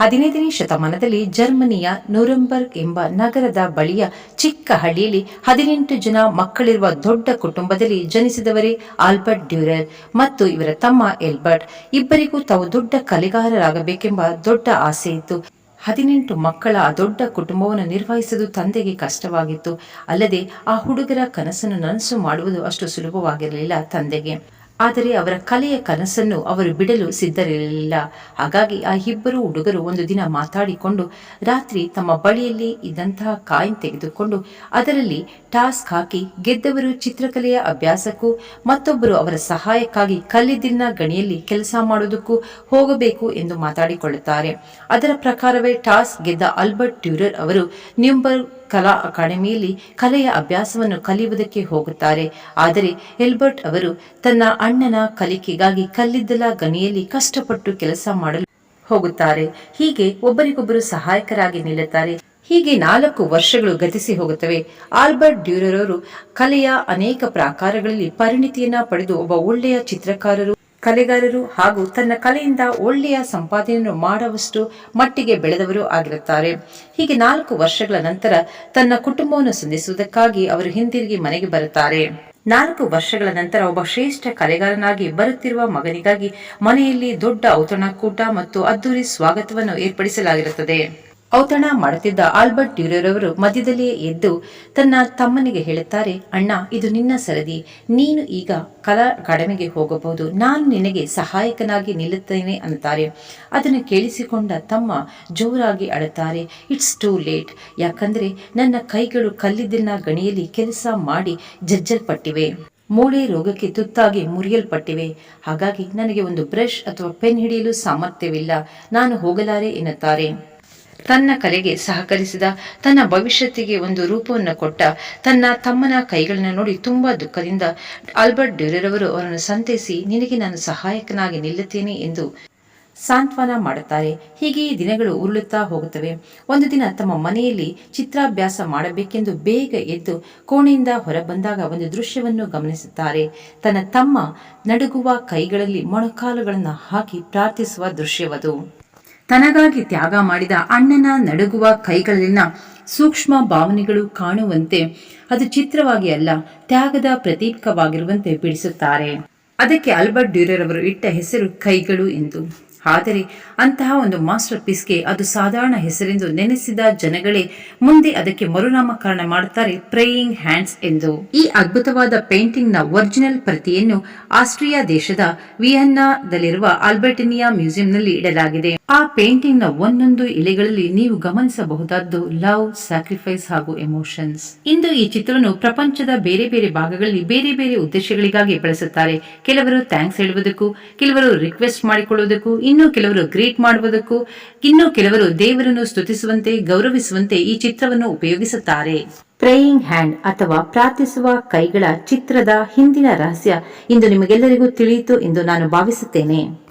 ಹದಿನೈದನೇ ಶತಮಾನದಲ್ಲಿ ಜರ್ಮನಿಯ ನೂರಂಬರ್ಗ್ ಎಂಬ ನಗರದ ಬಳಿಯ ಚಿಕ್ಕ ಹಳ್ಳಿಯಲ್ಲಿ ಹದಿನೆಂಟು ಜನ ಮಕ್ಕಳಿರುವ ದೊಡ್ಡ ಕುಟುಂಬದಲ್ಲಿ ಜನಿಸಿದವರೇ ಆಲ್ಬರ್ಟ್ ಡ್ಯೂರರ್ ಮತ್ತು ಇವರ ತಮ್ಮ ಎಲ್ಬರ್ಟ್. ಇಬ್ಬರಿಗೂ ತಾವು ದೊಡ್ಡ ಕಲೆಗಾರರಾಗಬೇಕೆಂಬ ದೊಡ್ಡ ಆಸೆ ಇತ್ತು. ಹದಿನೆಂಟು ಮಕ್ಕಳ ಆ ದೊಡ್ಡ ಕುಟುಂಬವನ್ನು ನಿರ್ವಹಿಸುವುದು ತಂದೆಗೆ ಕಷ್ಟವಾಗಿತ್ತು. ಅಲ್ಲದೆ ಆ ಹುಡುಗರ ಕನಸನ್ನು ನನಸು ಮಾಡುವುದು ಅಷ್ಟು ಸುಲಭವಾಗಿರಲಿಲ್ಲ ತಂದೆಗೆ. ಆದರೆ ಅವರ ಕಲೆಯ ಕನಸನ್ನು ಅವರು ಬಿಡಲು ಸಿದ್ಧರಿರಲಿಲ್ಲ. ಹಾಗಾಗಿ ಆ ಇಬ್ಬರು ಹುಡುಗರು ಒಂದು ದಿನ ಮಾತಾಡಿಕೊಂಡು ರಾತ್ರಿ ತಮ್ಮ ಬಳಿಯಲ್ಲಿ ಇದ್ದಂತಹ ಕಾಯಿನ್ ತೆಗೆದುಕೊಂಡು ಅದರಲ್ಲಿ ಟಾಸ್ಕ್ ಹಾಕಿ ಗೆದ್ದವರು ಚಿತ್ರಕಲೆಯ ಅಭ್ಯಾಸಕ್ಕೂ ಮತ್ತೊಬ್ಬರು ಅವರ ಸಹಾಯಕ್ಕಾಗಿ ಕಲ್ಲಿದ್ದಿನ ಗಣಿಯಲ್ಲಿ ಕೆಲಸ ಮಾಡುವುದಕ್ಕೂ ಹೋಗಬೇಕು ಎಂದು ಮಾತಾಡಿಕೊಳ್ಳುತ್ತಾರೆ. ಅದರ ಪ್ರಕಾರವೇ ಟಾಸ್ಕ್ ಗೆದ್ದ ಆಲ್ಬರ್ಟ್ ಟ್ಯೂರರ್ ಅವರು ನ್ಯೂಂಬರ್ಗ್ ಕಲಾ ಅಕಾಡೆಮಿಯಲ್ಲಿ ಕಲೆಯ ಅಭ್ಯಾಸವನ್ನು ಕಲಿಯುವುದಕ್ಕೆ ಹೋಗುತ್ತಾರೆ. ಆದರೆ ಎಲ್ಬರ್ಟ್ ಅವರು ತನ್ನ ಅಣ್ಣನ ಕಲಿಕೆಗಾಗಿ ಕಲ್ಲಿದ್ದಲ ಗಣಿಯಲ್ಲಿ ಕಷ್ಟಪಟ್ಟು ಕೆಲಸ ಮಾಡಲು ಹೋಗುತ್ತಾರೆ. ಹೀಗೆ ಒಬ್ಬರಿಗೊಬ್ಬರು ಸಹಾಯಕರಾಗಿ ನಿಲ್ಲುತ್ತಾರೆ. ಹೀಗೆ ನಾಲ್ಕು ವರ್ಷಗಳು ಗತಿಸಿ ಹೋಗುತ್ತವೆ. ಆಲ್ಬರ್ಟ್ ಡ್ಯೂರರ್ ಅವರು ಕಲೆಯ ಅನೇಕ ಪ್ರಾಕಾರಗಳಲ್ಲಿ ಪರಿಣಿತಿಯನ್ನ ಪಡೆದು ಒಬ್ಬ ಒಳ್ಳೆಯ ಚಿತ್ರಕಾರರು ಕಲೆಗಾರರು ಹಾಗೂ ತನ್ನ ಕಲೆಯಿಂದ ಒಳ್ಳೆಯ ಸಂಪಾದನೆಯನ್ನು ಮಾಡುವಷ್ಟು ಮಟ್ಟಿಗೆ ಬೆಳೆದವರು ಆಗಿರುತ್ತಾರೆ. ಹೀಗೆ ನಾಲ್ಕು ವರ್ಷಗಳ ನಂತರ ತನ್ನ ಕುಟುಂಬವನ್ನು ಸಂಧಿಸುವುದಕ್ಕಾಗಿ ಅವರು ಹಿಂದಿರುಗಿ ಮನೆಗೆ ಬರುತ್ತಾರೆ. ನಾಲ್ಕು ವರ್ಷಗಳ ನಂತರ ಒಬ್ಬ ಶ್ರೇಷ್ಠ ಕಲೆಗಾರನಾಗಿ ಬರುತ್ತಿರುವ ಮಗನಿಗಾಗಿ ಮನೆಯಲ್ಲಿ ದೊಡ್ಡ ಔತಣಕೂಟ ಮತ್ತು ಅದ್ದೂರಿ ಸ್ವಾಗತವನ್ನು ಏರ್ಪಡಿಸಲಾಗಿರುತ್ತದೆ. ಔತಣ ಮಾಡುತ್ತಿದ್ದ ಆಲ್ಬರ್ಟ್ ಡ್ಯೂರರ್ ಅವರು ಮಧ್ಯದಲ್ಲಿಯೇ ಎದ್ದು ತನ್ನ ತಮ್ಮನಿಗೆ ಹೇಳುತ್ತಾರೆ, ಅಣ್ಣ, ಇದು ನಿನ್ನ ಸರದಿ. ನೀನು ಈಗ ಕಲಾ ಅಕಾಡೆಮಿಗೆ ಹೋಗಬಹುದು. ನಾನು ನಿನಗೆ ಸಹಾಯಕನಾಗಿ ನಿಲ್ಲುತ್ತೇನೆ ಅಂತಾರೆ ಅದನ್ನು ಕೇಳಿಸಿಕೊಂಡ ತಮ್ಮ ಜೋರಾಗಿ ಅಳುತ್ತಾರೆ. It's too late. ಯಾಕಂದ್ರೆ ನನ್ನ ಕೈಗಳು ಕಲ್ಲಿದ್ದಿನ ಗಣಿಯಲ್ಲಿ ಕೆಲಸ ಮಾಡಿ ಜಜ್ಜಲ್ಪಟ್ಟಿವೆ. ಮೂಳೆ ರೋಗಕ್ಕೆ ತುತ್ತಾಗಿ ಮುರಿಯಲ್ಪಟ್ಟಿವೆ. ಹಾಗಾಗಿ ನನಗೆ ಒಂದು ಬ್ರಷ್ ಅಥವಾ ಪೆನ್ ಹಿಡಿಯಲು ಸಾಮರ್ಥ್ಯವಿಲ್ಲ. ನಾನು ಹೋಗಲಾರೆ ಎನ್ನುತ್ತಾರೆ. ತನ್ನ ಕಲೆಗೆ ಸಹಕರಿಸಿದ, ತನ್ನ ಭವಿಷ್ಯತ್ತಿಗೆ ಒಂದು ರೂಪವನ್ನು ಕೊಟ್ಟ, ತನ್ನ ತಮ್ಮನ ಕೈಗಳನ್ನು ನೋಡಿ ತುಂಬಾ ದುಃಖದಿಂದ ಆಲ್ಬರ್ಟ್ ಡ್ಯೂರರ್ ಅವರು ಅವರನ್ನು ಸಂತೈಸಿ, ನಿನಗೆ ನಾನು ಸಹಾಯಕನಾಗಿ ನಿಲ್ಲುತ್ತೇನೆ ಎಂದು ಸಾಂತ್ವನ ಮಾಡುತ್ತಾರೆ. ಹೀಗೆ ದಿನಗಳು ಉರುಳುತ್ತಾ ಹೋಗುತ್ತವೆ. ಒಂದು ದಿನ ತಮ್ಮ ಮನೆಯಲ್ಲಿ ಚಿತ್ರಾಭ್ಯಾಸ ಮಾಡಬೇಕೆಂದು ಬೇಗ ಎದ್ದು ಕೋಣೆಯಿಂದ ಹೊರಬಂದಾಗ ಒಂದು ದೃಶ್ಯವನ್ನು ಗಮನಿಸುತ್ತಾರೆ. ತನ್ನ ತಮ್ಮ ನಡುಗುವ ಕೈಗಳಲ್ಲಿ ಮೊಣಕಾಲುಗಳನ್ನು ಹಾಕಿ ಪ್ರಾರ್ಥಿಸುವ ದೃಶ್ಯವದು. ತನಗಾಗಿ ತ್ಯಾಗ ಮಾಡಿದ ಅಣ್ಣನ ನಡುಗುವ ಕೈಗಳಲ್ಲಿನ ಸೂಕ್ಷ್ಮ ಭಾವನೆಗಳು ಕಾಣುವಂತೆ ಅದು ಚಿತ್ರವಾಗಿ ಅಲ್ಲ, ತ್ಯಾಗದ ಪ್ರತೀಕವಾಗಿರುವಂತೆ ಬಿಡಿಸುತ್ತಾರೆ. ಅದಕ್ಕೆ ಆಲ್ಬರ್ಟ್ ಡ್ಯೂರರ್ ಅವರು ಇಟ್ಟ ಹೆಸರು ಕೈಗಳು ಎಂದು. ಆದರೆ ಅಂತಹ ಒಂದು ಮಾಸ್ಟರ್ ಪೀಸ್ಗೆ ಅದು ಸಾಧಾರಣ ಹೆಸರೆಂದು ನೆನೆಸಿದ ಜನಗಳೇ ಮುಂದೆ ಅದಕ್ಕೆ ಮರುನಾಮಕರಣ ಮಾಡುತ್ತಾರೆ ಪ್ರೇಯಿಂಗ್ ಹ್ಯಾಂಡ್ಸ್ ಎಂದು. ಈ ಅದ್ಭುತವಾದ ಪೇಂಟಿಂಗ್ನ ಒರಿಜಿನಲ್ ಪ್ರತಿಯನ್ನು ಆಸ್ಟ್ರಿಯಾ ದೇಶದ ವಿಯನ್ನಾದಲ್ಲಿರುವ ಆಲ್ಬರ್ಟಿನಿಯಾ ಮ್ಯೂಸಿಯಂನಲ್ಲಿ ಇಡಲಾಗಿದೆ. ಆ ಪೇಂಟಿಂಗ್ನ ಒಂದೊಂದು ಎಲೆಗಳಲ್ಲಿ ನೀವು ಗಮನಿಸಬಹುದಾದ್ದು ಲವ್, ಸ್ಯಾಕ್ರಿಫೈಸ್ ಹಾಗೂ ಎಮೋಷನ್ಸ್. ಇಂದು ಈ ಚಿತ್ರವನ್ನು ಪ್ರಪಂಚದ ಬೇರೆ ಬೇರೆ ಭಾಗಗಳಲ್ಲಿ ಬೇರೆ ಬೇರೆ ಉದ್ದೇಶಗಳಿಗಾಗಿ ಬಳಸುತ್ತಾರೆ. ಕೆಲವರು ಥ್ಯಾಂಕ್ಸ್ ಹೇಳುವುದಕ್ಕೂ, ಕೆಲವರು ರಿಕ್ವೆಸ್ಟ್ ಮಾಡಿಕೊಳ್ಳುವುದಕ್ಕೂ ಇನ್ನು ಕೆಲವರು ಗ್ರೀಟ್ ಮಾಡುವುದಕ್ಕೂ, ಇನ್ನು ಕೆಲವರು ದೇವರನ್ನು ಸ್ತುತಿಸುವಂತೆ, ಗೌರವಿಸುವಂತೆ ಈ ಚಿತ್ರವನ್ನು ಉಪಯೋಗಿಸುತ್ತಾರೆ. ಪ್ರೇಯಿಂಗ್ ಹ್ಯಾಂಡ್ ಅಥವಾ ಪ್ರಾರ್ಥಿಸುವ ಕೈಗಳ ಚಿತ್ರದ ಹಿಂದಿನ ರಹಸ್ಯ ಇಂದು ನಿಮಗೆಲ್ಲರಿಗೂ ತಿಳಿಯಿತು ಎಂದು ನಾನು ಭಾವಿಸುತ್ತೇನೆ.